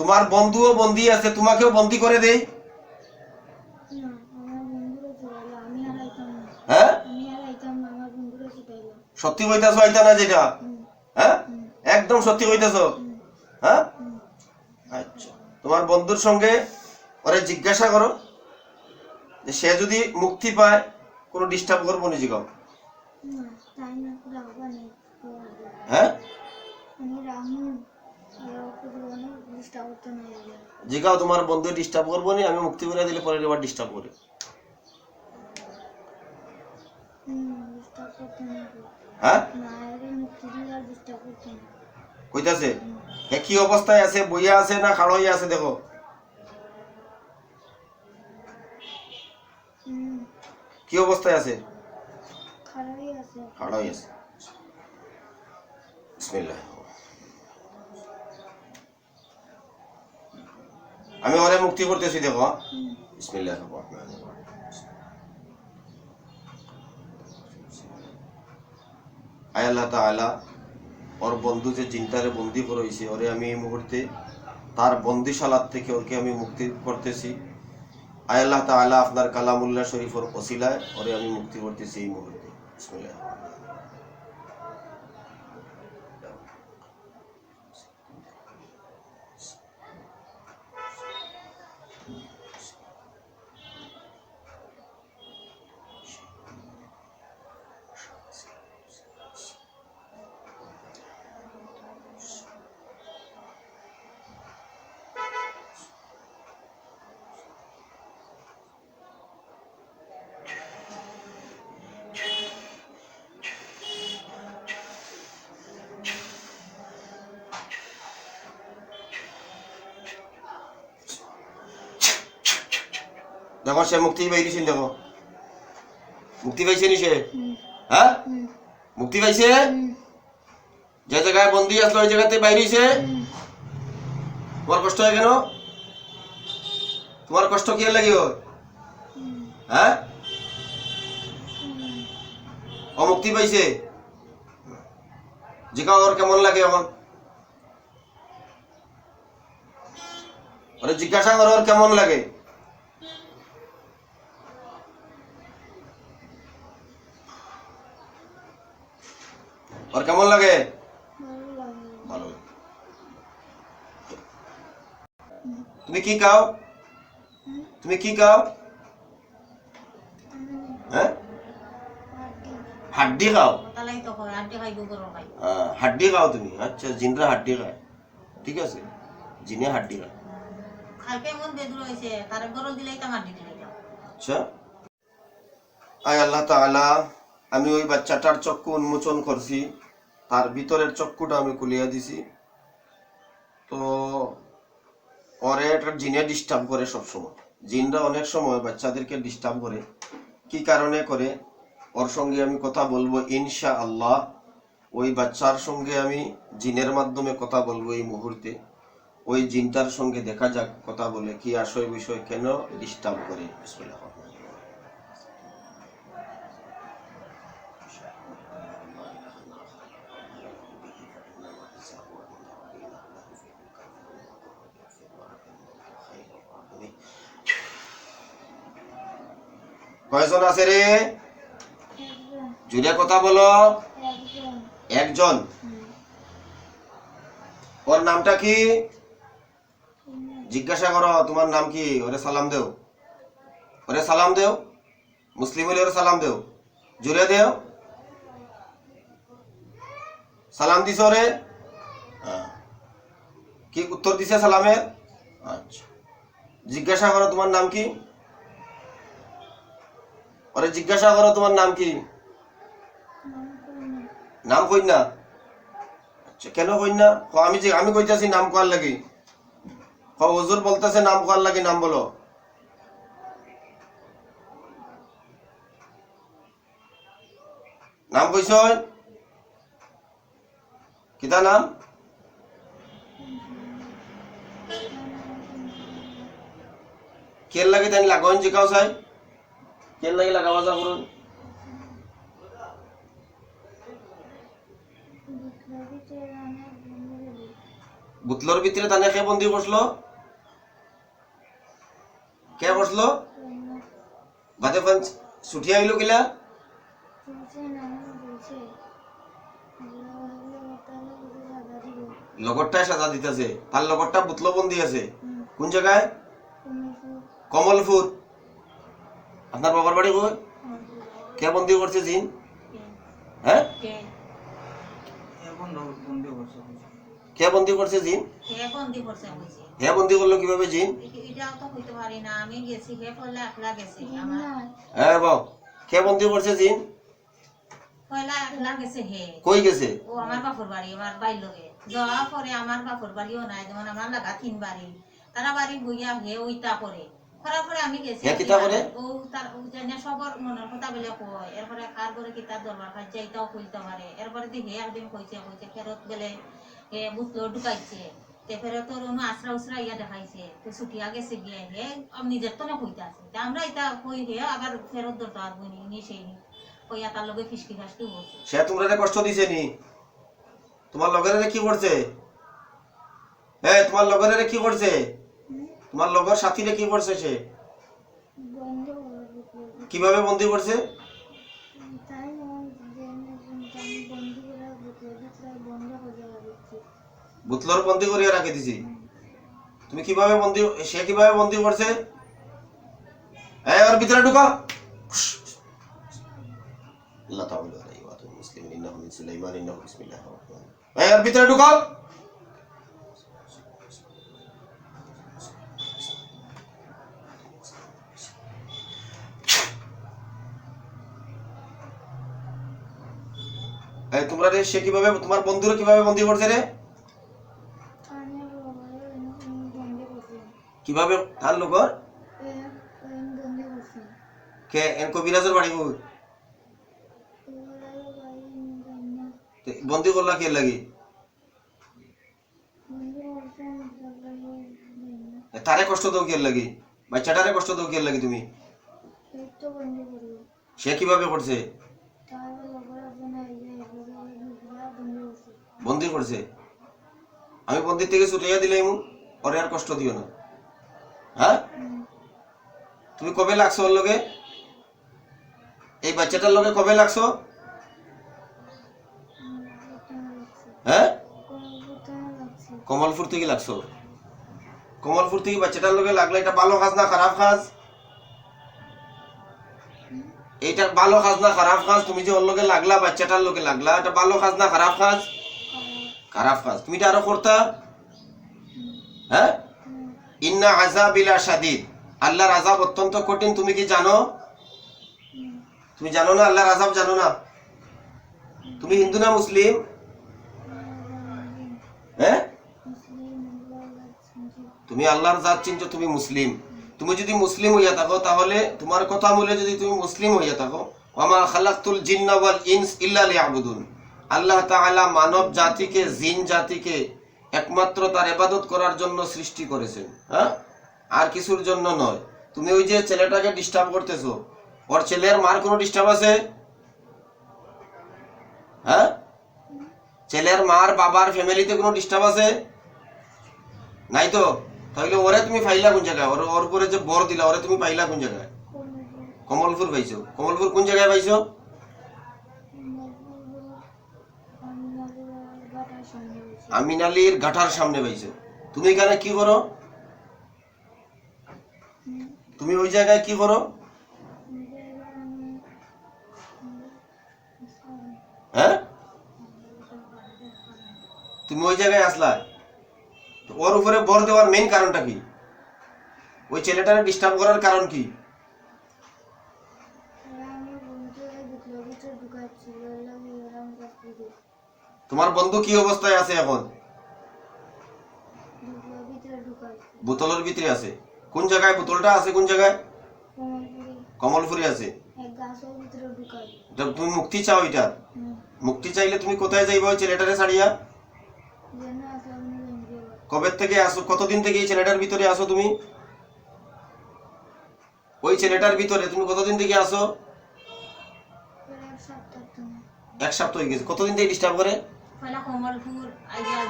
তোমার বন্ধুও বন্দি আছে তোমাকেও বন্দি করে দেই হ্যাঁ? সত্যি কইতাছো আইতা না যেটা? হ্যাঁ? একদম সত্যি কইতাছো? হ্যাঁ? আচ্ছা তোমার বন্ধুর সঙ্গে ওরে জিজ্ঞাসা করো যে সে যদি মুক্তি পায় কোনো ডিস্টার্ব করব নি জিগাও। না তাই না রাখবা নেই হ্যাঁ? জিগাও তোমার বন্ধু ডিস্টার্ব করব নি আমি মুক্তি করে দিলে পরে এবার ডিস্টার্ব করে। হ্যাঁ? কইতাছে হে কি অবস্থায় আছে বইয়া আছে না খাড়ো হইয়া আছে দেখো। কি অবস্থায় আছে? আছে। আছে। বিসমিল্লাহ। আমি ওরে মুক্তি করতেছি, দেখো। বিসমিল্লাহ রহমানির রহিম। আয় আল্লাহ তাআলা, ওর বন্ধু যে চিন্তারে বন্দি করেছে ওরে আমি এই মুহূর্তে তার বন্দিশালার থেকে ওকে আমি মুক্তি করতেছি। আয় আল্লাহ তাআলা, আপনার কালামুল্লাহ শরীফের ওসিলায় ওরে আমি মুক্তি করতেছি এই মুহূর্তে। বিসমিল্লাহ। দেখো সে মুক্তি পাইছেন দেখো। মুক্তি পাইছে নি সে? হ্যাঁ মুক্তি পাইছে? যে জায়গায় বন্দি আসলো ওই জায়গাতে বাইরেছে তোমার কষ্ট হয় কেন? তোমার কষ্ট কি লাগি হয় হ্যাঁ ও মুক্তি পাইছে? জিকা ওর কেমন লাগে এখন? ওরে জিজ্ঞাসা করো, ওর কেমন লাগে? কেমন লাগে? ভালো। তুমি কি খাও? তুমি কি খাও? হ্যাঁ? হাড্ডি। খাও? হাড্ডি খাও তুমি। আচ্ছা জিনরা হাড্ডি খায়। ঠিক আছে? জিনে হাড্ডি খায়। মন আচ্ছা। আয় আল্লাহ তাআলা আমি ওই বাচ্চাটার চক্ষু উন্মোচন করছি। তার ভিতরের চক্ষুটা আমি খুলিয়া দিছি। তো ওরে একটা জিনে ডিস্টার্ব করে সবসময়। জিনরা অনেক সময় বাচ্চাদেরকে ডিস্টার্ব করে। কি কারণে করে? ওর সঙ্গে আমি কথা বলব ইনশা আল্লাহ ওই বাচ্চার সঙ্গে আমি জিনের মাধ্যমে কথা বলব এই মুহূর্তে। ওই জিনটার সঙ্গে দেখা যাক, কথা বলে কি আসয় বিষয় কেন ডিস্টার্ব করে। বিসমিল্লাহ। কয়জন আছে রে? জুড়ে কথা বলো। একজন। একজন ওর নামটা কি? জিজ্ঞাসা করো, তোমার নাম কি? ওরে সালাম দেও। ওরে সালাম দেও। মুসলিম হলে ওরে সালাম দেও। জুড়ে দেও। সালাম দিছ ওরে? হ্যাঁ। কি উত্তর দিছে সালামের? আচ্ছা। জিজ্ঞাসা করো, তোমার নাম কি? ওরে জিজ্ঞাসা করো তোমার নাম কি? নাম কই না আচ্ছা কেন কই না আমি যে, আমি কইতাছি নাম কোয়ার লাগি। হুজুর বলতেছে নাম কোয়ার লাগি, নাম বলো। নাম কইছ? কিতা নাম? কেন লাগে তাই লাগান জিকাও চাই। কেন লাগে লাগাবা যা করুন। বুতলোর ভিতরে তানে কে বন্দি করছিল? কে করছিল? বাদে ফান ছুটি আইলো কিলা? লগরটায় সাজা দিতেছে। তার লগরটা বুতলো বন্দি আছে। কোন জায়গায় কমলপুর আপনার বাবার বাড়ি কই কে বন্দি করছে জিন? হ্যাঁ? কে বন্দি করছে জিন? হে বন্দি করল কীভাবে জিন? পারি হ্যাঁ বাও কে বন্দি করছে জিন? কই গেছে? ও আমার বাপুর বাড়ি আমার বাইর লগে যাওয়ার পরে আমার বাপুর বাড়িও নাই যেমন আমার লাগা তিন বাড়ি তারা বাড়ি বইয়া হে ওইটা করে করার পরে আমি গেছি। হে কিতা করে? ও তার ও জানে সবর মনের কথা বলে কয়। এরপরে কার করে কিতা দরবার কাজ যাইতাও কইতে পারে। এরপরে দি হে একদিন কইছে কইছে ফেরত গেলে হে বুতলো ঢুকাইছে। তে ফেরত তোর অনু আশ্রা উসরা ইয়া দেখাইছে। তো ছুটিয়া গেছে গিয়ে হে নিজের তো না কইতে আছে। তা আমরা এটা কই হে আবার ফেরত নি সেই কইয়া তার লগে ফিসকি ফাসকি বলছে সে তোমরা কষ্ট দিছে নি তোমার লগরে কি করছে? হ্যাঁ তোমার লগরে কি করছে? তোমার লগর সাথীরে কি করছে সে? কীভাবে বন্দি করছে? বুতলর বন্দি করিয়া রাখি দিছি। তুমি কীভাবে বন্দি সে কীভাবে বন্দি করছে? এই ওর ভিতরে ঢুকো। আল্লাহ তাআলা মুসলিম ইন্নাহু মিন সুলাইমান ইন্নাহু বিসমিল্লাহির রহমানির রহিম। এই ওর ভিতরে ঢুকো এই তোমরা রে সে কীভাবে তোমার বন্ধুরা কীভাবে বন্দি করছে রে? কীভাবে তার করছি কে? এন কবিরাজের বাড়ি কই? বন্দি করলা কে লাগি? তারে কষ্ট দাও কে লাগি? বাচ্চাটারে কষ্ট দাও কে লাগি তুমি? সে কীভাবে করছে? বন্দি করছে। আমি বন্দির থেকে ছুটাইয়া দিলাম ওরে আর কষ্ট দিও না। হ্যাঁ? তুমি কবে লাগছো ওর লগে? এই বাচ্চাটার লগে কবে লাগছো? হ্যাঁ? কমলপুর থেকে লাগছো। কমলপুর থেকে বাচ্চাটার লগে লাগলে এটা ভালো কাজ না, খারাপ কাজ এটা ভালো কাজ না, খারাপ কাজ তুমি যে ওর লগে লাগলা, বাচ্চাটার লগে লাগলা, এটা ভালো কাজ না, খারাপ কাজ খারাপ কাজ। তুমি আরও করতা? হ্যাঁ? ইন্না আজাবিলা শাদিদ। আল্লাহর আজাব অত্যন্ত কঠিন, তুমি কি জানো? তুমি জানো না আল্লাহর আজাব জানো না? তুমি হিন্দু না মুসলিম? হ্যাঁ? তুমি আল্লাহর জাত চিনছো, তুমি মুসলিম। তুমি যদি মুসলিম হইয়া থাকো, তাহলে তোমার কথা মূলে যদি তুমি মুসলিম হইয়া থাকো ওয়ামা খালাকতুল জিন্না ওয়াল ইনস ইল্লা লিয়াবুদুন। আল্লাহ তাআলা মানব জাতিকে জিন জাতিকে একমাত্র তার ইবাদত করার জন্য সৃষ্টি করেছেন হ্যাঁ? আর কিছুর জন্য নয়। তুমি ওই যে ছেলেটাকে ডিস্টার্ব করতেছো ওর ছেলের মার কোনো ডিস্টার্ব আছে? হ্যাঁ? ছেলের মার বাবার ফ্যামিলিতে কোনো ডিস্টার্ব আছে? নাই তো? তাহলে ওরে তুমি পাইলা কোন জায়গায়? ওর ওর উপরে যে বর দিলা ওরে তুমি পাইলা কোন জায়গায়? কমলপুর পাইছো? কমলপুর কোন জায়গায় পাইছো? আমিন আলীর গাঠার সামনে পাইছো তুমি এখানে কি করো? তুমি ওই জায়গায় কি করো? হ্যাঁ? তুমি ওই জায়গায় আসলা। ওর উপরে বর দেওয়ার মেইন কারণটা কি? ওই ছেলেটারে ডিস্টার্ব করার কারণ কি? তোমার বন্ধু কি অবস্থায় আছে এখন? বোতলের ভিতরে আছে। কোন জায়গায়? বোতলটা আছে কোন জায়গায়? কমলপুরে। আছে। তুমি মুক্তি চাও এটা? মুক্তি চাইলে তুমি কোথায় যাইবা ওই ছেলেটারে ছাড়িয়া? কবে থেকে আসো? কতদিন থেকে এই ছেলেটার ভিতরে আসো তুমি? ওই ছেলেটার ভিতরে তুমি কতদিন থেকে আসো? এক সপ্তাহ হয়ে গেছে। কতদিন থেকে ডিস্টার্ব করে? পয়লা কমলপুর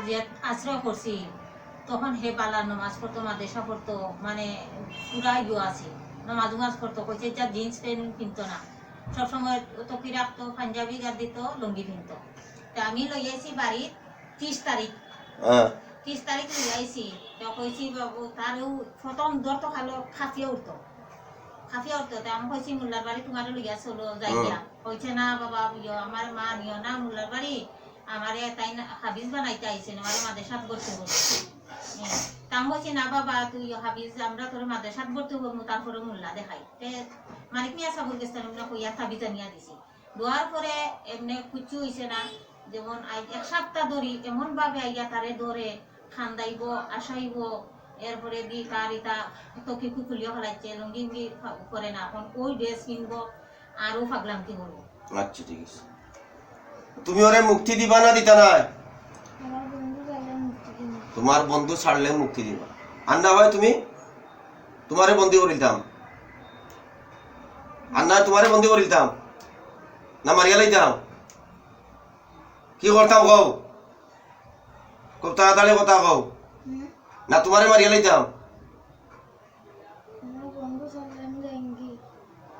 যে আশ্রয় করছি তখন হে বালা নমাজ পড়তো মাদেশা পড়তো মানে পুরা ইয়ে আছে। নমাজ উমাজ পড়তো কইছে যা জিন্স প্যান্ট কিনতো না। সবসময় তকি রাখতো পাঞ্জাবি গাদ দিত লুঙ্গি কিনতো তা আমি লই আইছি বাড়ির ত্রিশ তারিখ। হ্যাঁ। ত্রিশ তারিখ লই আইছি। তো কইছি বাবু তারও প্রথম দর তো খালো খাফিয়ে উঠতো। খাফিয়ে উঠতো তা আমি কইছি মোল্লার বাড়ি তোমার লইয়া চলো যাই গিয়া কইছে না বাবা আমার মা নিও না মোল্লার বাড়ি। আমারে তাই হাবিজ বানাইতে আমার মাদেশাত করতে বলে তাম না বাবা, তুই হাবিজ আমরা তোর হব তারপরে মোল্লা দেখাই। মানিক মিয়া আমরা কইয়া দিছি। দেওয়ার পরে এমনি কুচু না, যেমন এক সপ্তাহ ধরি এমন ভাবে আইয়া তারে ধরে খান্দাইব, আসাইব, এরপরে দি তার ইতা তকি কুকুলিও লুঙ্গি করে না, এখন ওই ড্রেস কিনবো আরও পাগলামতি করব। আচ্ছা ঠিক আছে। তুমি ওরে মুক্তি দিবা না দিতা না আমার বন্ধু গেলে মুক্তি তোমার বন্ধু ছাড়লে মুক্তি দিবা। আর না হয় তুমি? তোমারে বন্দি করে দিতাম। আর না তোমারে বন্দি করে দিতাম। না মারিয়া লাইতাম। কি করতাম কও? খুব তাড়াতাড়ি কথা কও। না তোমারে মারিয়া লাইতাম।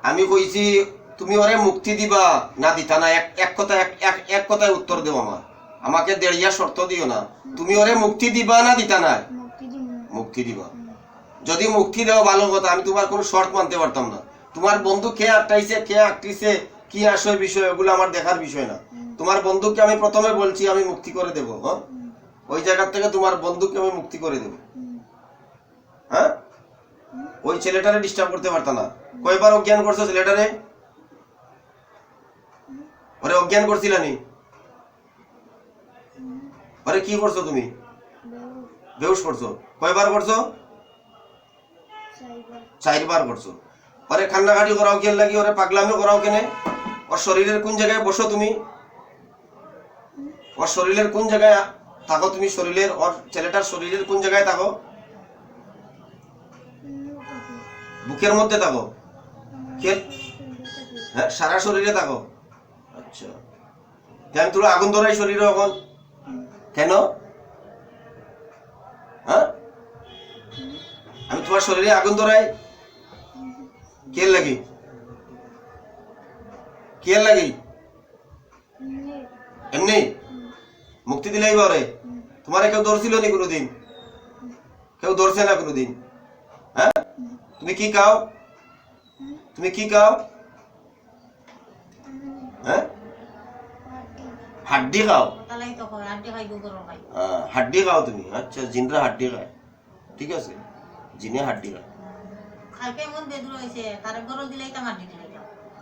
আমি কইছি তুমি ওরে মুক্তি দিবা। না দিতা না এক এক কথা এক এক- কথায় উত্তর দেও আমার। আমাকে দেড়িয়া শর্ত দিও না। তুমি ওরে মুক্তি দিবা না দিতা না? মুক্তি দিবা। যদি মুক্তি দেওয়া ভালো কথা আমি তোমার কোনো শর্ত মানতে পারতাম না। তোমার বন্ধু কে আটকাইছে কে আটকিছে কি আসয় বিষয় ওগুলো আমার দেখার বিষয় না। তোমার বন্ধুকে আমি প্রথমে বলছি আমি মুক্তি করে দেবো হ্যাঁ ওই জায়গার থেকে তোমার বন্ধুকে আমি মুক্তি করে দেবো। হ্যাঁ? ওই ছেলেটারে ডিস্টার্ব করতে পারতাম না। কয়বার অজ্ঞান করছ ছেলেটারে? ওরে অজ্ঞান করছিলা নি? ওরে কি করছ তুমি? বেউস করছ। কয়বার করছ? চারবার করছ। ওরে কান্নাকাটি করাও কেন লাগি? ওরে পাগলামি করাও কেনে? ওর শরীরের কোন জায়গায় বসো তুমি? ওর শরীরের কোন জায়গায় থাকো তুমি? শরীরের, ওর ছেলেটার শরীরের কোন জায়গায় থাকো? বুকের মধ্যে থাকো। হ্যাঁ সারা শরীরে থাকো। আচ্ছা। কেন তোর আগুন ধরাই শরীরে এখন? কেন? হ্যাঁ? আমি তোমার শরীরে আগুন ধরাই? কে লাগি? কে লাগি? এমনি? মুক্তি দিলেই বারে? তোমারে কেউ ধরছিল নি কোনোদিন? কেউ ধরছে না কোনোদিন? হ্যাঁ? তুমি কি খাও তুমি কি খাও হ্যাঁ? হাড্ডি খাও? হাড্ডি খাও তুমি। আচ্ছা জিনরা হাড্ডি খায়। ঠিক আছে? জিনে হাড্ডি খায়। তো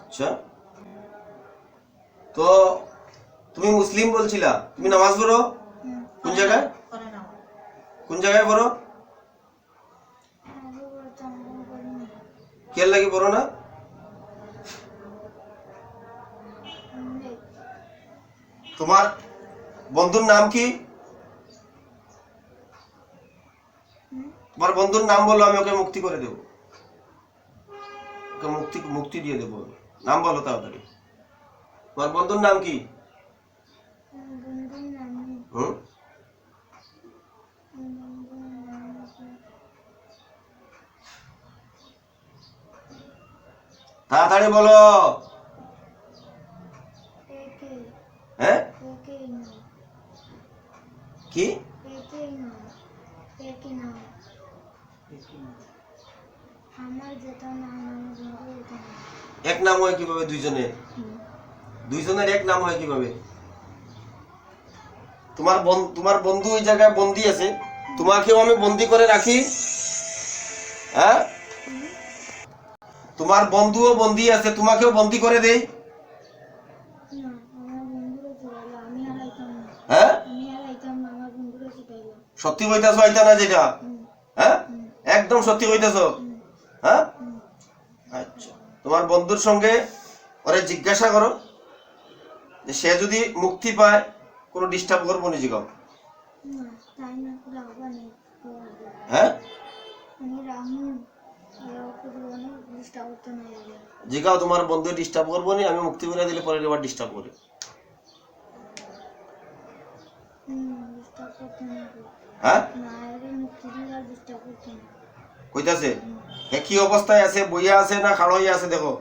আচ্ছা। তো তুমি মুসলিম বলছিলা? তুমি নামাজ পড়ো? কোন জায়গায়? কোন জায়গায় পড়ো? কে লাগি পড়ো না? তোমার বন্ধুর নাম কি? তোমার বন্ধুর নাম বলো, আমি ওকে মুক্তি করে দেবো। ওকে মুক্তি মুক্তি দিয়ে দেবো। নাম বলো তাড়াতাড়ি। তোমার বন্ধুর নাম কি? তাড়াতাড়ি বলো হ্যাঁ কি? এক নাম হয় কীভাবে দুইজনের দুইজনের এক নাম হয় কীভাবে? তোমার তোমার বন্ধু ওই জায়গায় বন্দি আছে তোমাকেও আমি বন্দি করে রাখি। হ্যাঁ? তোমার বন্ধুও বন্দি আছে তোমাকেও বন্দি করে দেই। হ্যাঁ আমি আর আইতাম না আমার বন্ধুরা চিটাইলাম সত্যি কইতাছ আইতা না যেটা? হ্যাঁ? একদম সত্যি কইতাছ? হ্যাঁ? আচ্ছা তোমার বন্ধুর সঙ্গে ওরে জিজ্ঞাসা করো যে সে যদি মুক্তি পায় কোনো ডিস্টার্ব করব নি জিগাও। হ্যাঁ? জিগাও তোমার বন্ধু ডিস্টার্ব করব নি আমি মুক্তি করে দিলে পরে এবার ডিস্টার্ব করে হুম চেষ্টা করতে না হ্যাঁ না এর করতাম কইতাছে হে কি অবস্থায় আছে, বইয়া আছে না খাড় হইয়া আছে, দেখো।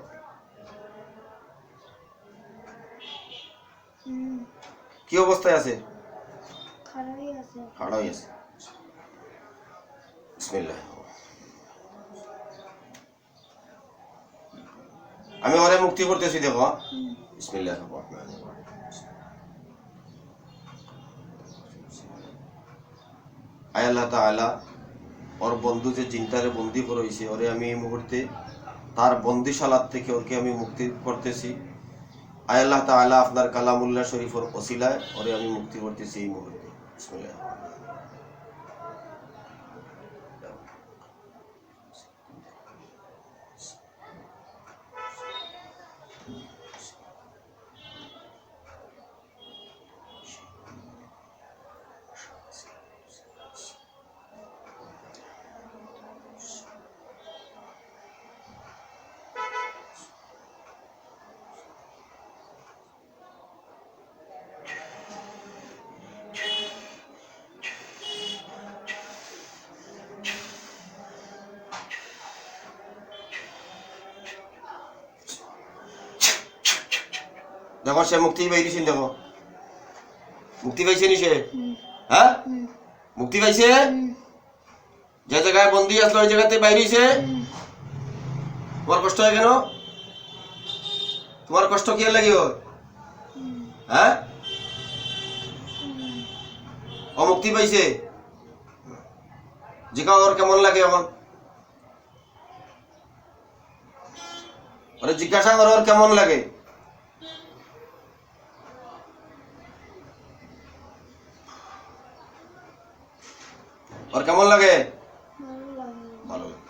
হুম কি অবস্থায় আছে? খারাপই আছে। খাড় হইয়া আছে বিসমিল্লাহ আমি ওরে মুক্তি করতেছি দেখো। হুম বিসমিল্লাহ রহমানির রহিম। তালা ওর বন্ধু যে জিনটারে বন্দি করেছে, ওরে আমি এই মুহূর্তে তার বন্দিশালার থেকে ওকে আমি মুক্তি করতেছি আয়াল্লাহ তালা আপনার কালামুল্লাহ শরীফর ওসিলায় ওরে আমি মুক্তি করতেছি এই মুহূর্তে দেখো সে মুক্তি পাইছেন দেখো। মুক্তি পাইছে নি সে? হ্যাঁ? মুক্তি পাইছে যে জায়গায় বন্দি আসলো, ওই জায়গাতে বাইরেছে তোমার কষ্ট হয় কেন? তোমার কষ্ট কি লাগে ওর? হ্যাঁ? ও মুক্তি পাইছে জিকা ওর কেমন লাগে এখন? ওরে জিজ্ঞাসা করো, ওর কেমন লাগে? ওর কেমন লাগে ভালো লাগে ভালো লাগে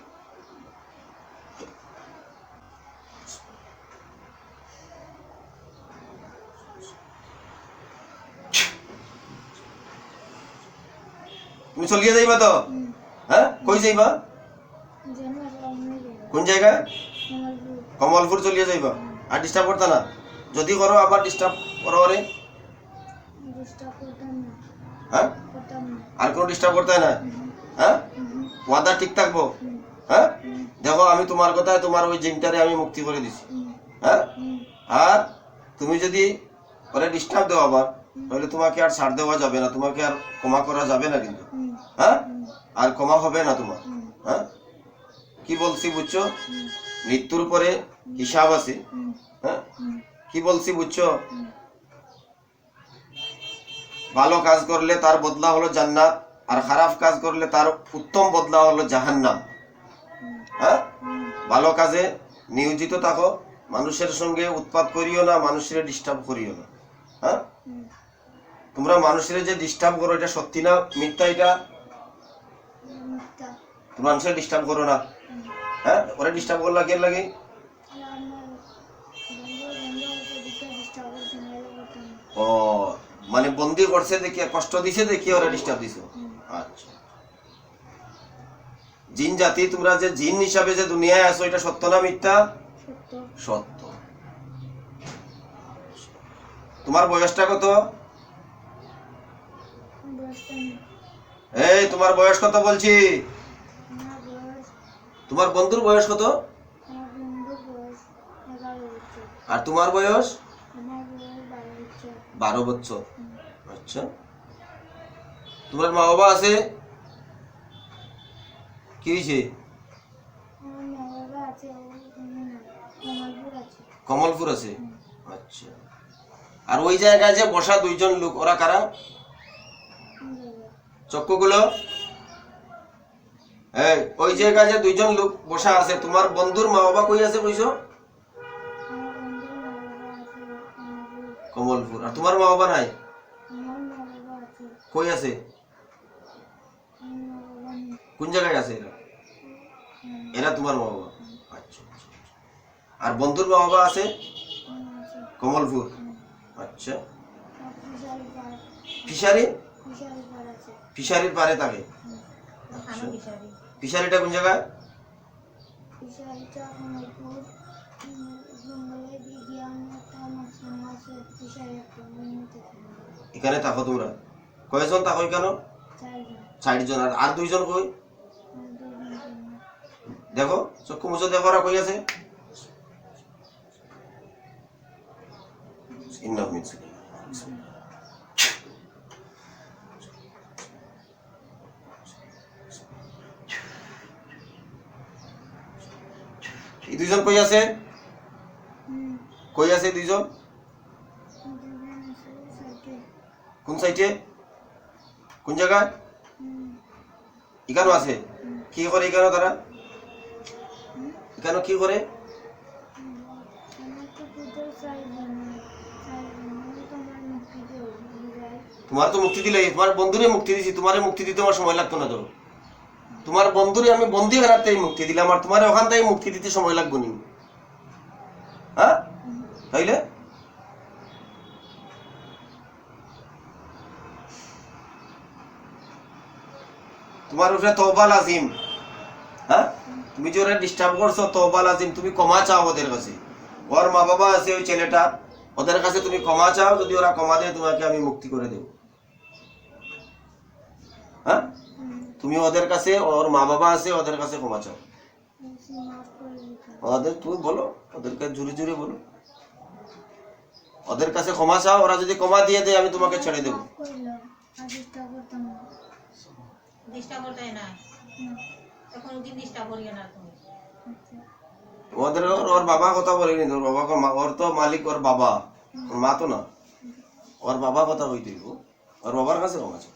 তুমি চলিয়ে যাইবা তো হুম হ্যাঁ কই যাইবা যেন সামনে যাবে কোন জায়গায় আমার কমলপুর চলিয়ে যাইবা আর ডিস্টার্ব করতা না যদি করো আবার ডিস্টার্ব করো আরে ডিস্টার্ব করতাম না হ্যাঁ করতাম না আর কোনো ডিস্টার্ব করতে হয় না? হ্যাঁ? ওয়াদা ঠিক থাকব? হ্যাঁ? দেখো, আমি তোমার কথায় তোমার ওই জিনটারে আমি মুক্তি করে দিছি। হ্যাঁ? আর তুমি যদি ওরে ডিস্টার্ব দেও আবার, তাহলে তোমাকে আর ছাড় দেওয়া যাবে না, তোমাকে আর ক্ষমা করা যাবে না কিন্তু। হ্যাঁ? আর ক্ষমা হবে না তোমার। হ্যাঁ? কি বলছি বুঝছ? মৃত্যুর পরে হিসাব আছে। হ্যাঁ? কি বলছি বুঝছ? ভালো কাজ করলে তার বদলা হলো জান্নাত আর খারাপ কাজ করলে তার উত্তম বদলা হলো জাহান্নাম। হ্যাঁ? ভালো কাজে নিয়োজিত থাকো মানুষের সঙ্গে উৎপাত করিও না মানুষের ডিস্টার্ব করিও না। হ্যাঁ? তোমরা মানুষের যে ডিস্টার্ব করো এটা সত্যি না মিথ্যা এটা? তোমরা মানুষের ডিস্টার্ব করো না। হ্যাঁ? ওরা ডিস্টার্ব করলা কে লাগে? ও মানে বন্দি করছে দেখে কষ্ট দিছে দেখি ওরা ডিস্টার্ব দিছে। আচ্ছা। জিন জাতি তোমরা যে জিন হিসাবে যে দুনিয়ায় আছো এটা সত্য না মিথ্যা? সত্য। তোমার বয়সটা কত? এই তোমার বয়স কত বলছি? তোমার বন্ধুর বয়স কত? আর তোমার বয়স বারো বছর। আচ্ছা। তোমার মা বাবা আছে? কি হয়েছে? কমলপুর আছে। আচ্ছা। আর ওই জায়গায় যে বসা দুইজন লোক ওরা কারা? এই ওই জায়গায় যে দুইজন লোক বসা আছে তোমার বন্ধুর মা বাবা কই আছে কইছো কমলপুর আর তোমার মা বাবা নাই কই আছে? কোন জায়গায় আছে এরা? এরা তোমার মা বাবা আচ্ছা আচ্ছা, আচ্ছা। আর বন্ধুর মা বাবা আছে? কমলপুর। আচ্ছা। ফিশারি? ফিশারির পারে থাকে। খানো বিচারি ফিশারিটা কোন জায়গায়? এখানে থাকো তোমরা। কয়জন থাকো কেন চারজন। আর আর দুইজন কই? দেখো, চক্ষু মুছো দেখো ওরা কই আছে। দুইজন কই আছে? কই আছে দুইজন? কোন সাইডে কোন জায়গায়? এখানেও আছে? কি করে এখানে তারা? এখানে কি করে? তোমার তো মুক্তি দিলে, তোমার বন্ধুরে মুক্তি দিছি, তোমারে মুক্তি দিতে আমার সময় লাগতো না তো তোমার বন্ধুরে আমি বন্দি বেড়াতে মুক্তি দিলাম, আর তোমার ওখান মুক্তি দিতে সময় লাগবো নি। তাইলে? তোমার উপরে তওবা আজিম হ্যাঁ? তুমি যে ওরা ডিস্টার্ব করছ তওবা আজিম তুমি ক্ষমা চাও ওদের কাছে। ওর মা বাবা আছে ওই ছেলেটা ওদের কাছে তুমি ক্ষমা চাও যদি ওরা ক্ষমা দেয় তোমাকে আমি মুক্তি করে দেব। হ্যাঁ? তুমি ওদের কাছে ওর মা বাবা আছে ওদের কাছে ক্ষমা চাও। ওদের তুমি বলো ওদেরকে জুড়ে জুড়ে বলো। ওদের কাছে ক্ষমা চাও ওরা যদি ক্ষমা দিয়ে দেয় আমি তোমাকে ছেড়ে দেবো। আচ্ছা। ওদের ওর- বাবা কথা বলেনি ওর বাবা ওর তো মালিক ওর বাবা। ওর মা তো না। ওর বাবা কথা হইব। ওর বাবার কাছে ক্ষমা চাও।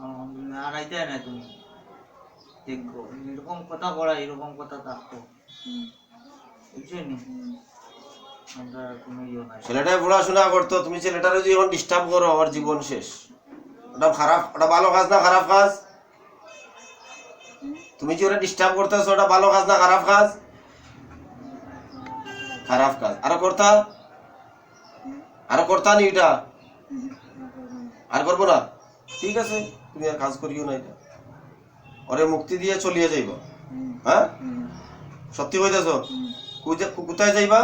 আর না তুমি। দেখো এরকম কথা বলা এরকম কথা থাকতো। ইয়ে নাই। ছেলেটা পড়াশোনা করতো, তুমি ছেলেটারে যদি ডিস্টার্ব করো, আমার জীবন শেষ। ওটা খারাপ, ওটা ভালো কাজ না খারাপ কাজ? তুমি যে ওরা ডিস্টার্ব করতেছো, ওটা ভালো কাজ না খারাপ কাজ? খারাপ কাজ। আরও করতা? আরও করতা নি এটা? আর করব না? ঠিক আছে, তুমি আর কাজ করিও না এটা। ওরে মুক্তি দিয়ে চলিয়ে যাইবা। হ্যাঁ? সত্যি কইতেছো? কোথায়- যাইবা?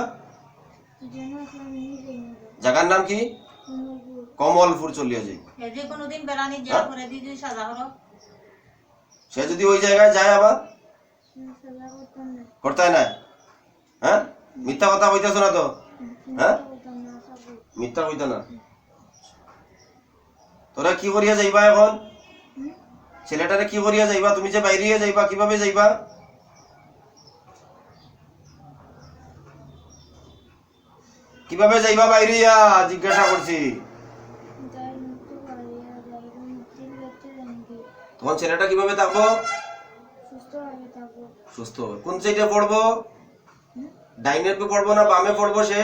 জায়গার নাম কি? কমলপুর। চলিয়ে যাইবা। এই যে কোনোদিন বেড়ানি যাওয়ার পরে দিদি সাজা করো সে যদি ওই জায়গায় যায় আবার? না করতে না। হ্যাঁ? মিথ্যা কথা কইতেছো না তো? হ্যাঁ? মিথ্যা কইতে না? তোরা কি করিয়া যাইবা এখন? ছেলেটারে কি করিয়া যাইবা? তুমি যে বাইরে যাইবা কীভাবে যাইবা? কীভাবে যাইবা বাইরে জিজ্ঞাসা করছি। তখন ছেলেটা কীভাবে থাকব? সুস্থ হবে। কোন সাইডে পড়ব? ডাইনের পে পড়ব না বামে পড়ব সে?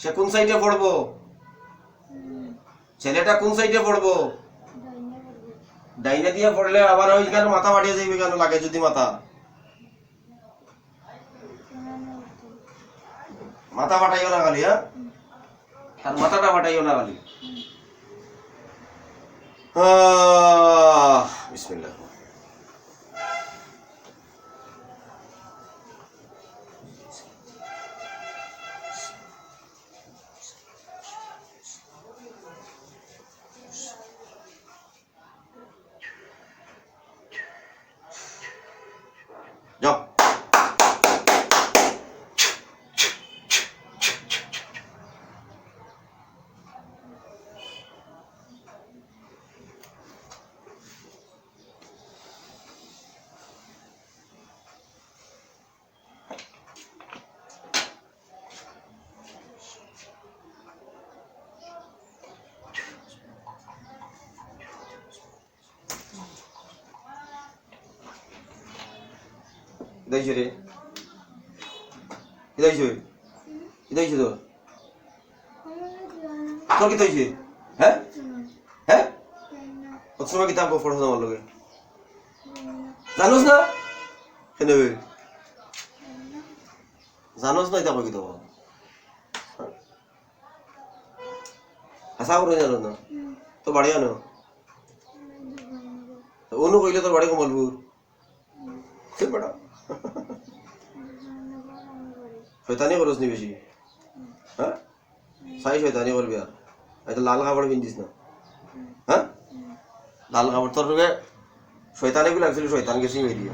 সে কোন সাইডে পড়ব? ছেলেটা কোন সাইডে পড়ব? ডাইনে দিয়ে পড়লে আবার ওই কেন মাথা ফাটিয়ে যাইবে কেন? লাগে যদি মাথা কেমন হতো মাথা ফাটাইও না খালি হ্যাঁ? তার মাথাটা ফাটাইও না খালি। বিসমিল্লাহ। ইদাইছে রে ইদাইছে ইদাইছে তো তোর কি তৈছে হ্যাঁ হ্যাঁ কত সময় কিতাব পড়ছ আমার লগে জানোস না কেন জানোস না কিতাব কিতাব হাসা করে জানো না তো বাড়ি আনো অনু কইলে তোর বাড়ি কমলপুর ঠিক শয়তানি করস নি বেশি হ্যাঁ সাই শয়তানি করবি আর তো লাল কাপড় পিন্ধিস না? হ্যাঁ লাল কাপড় তোর রোগে গুলো অ্যাকচুয়ালি শয়তান গেছি হয়ে দিয়ে।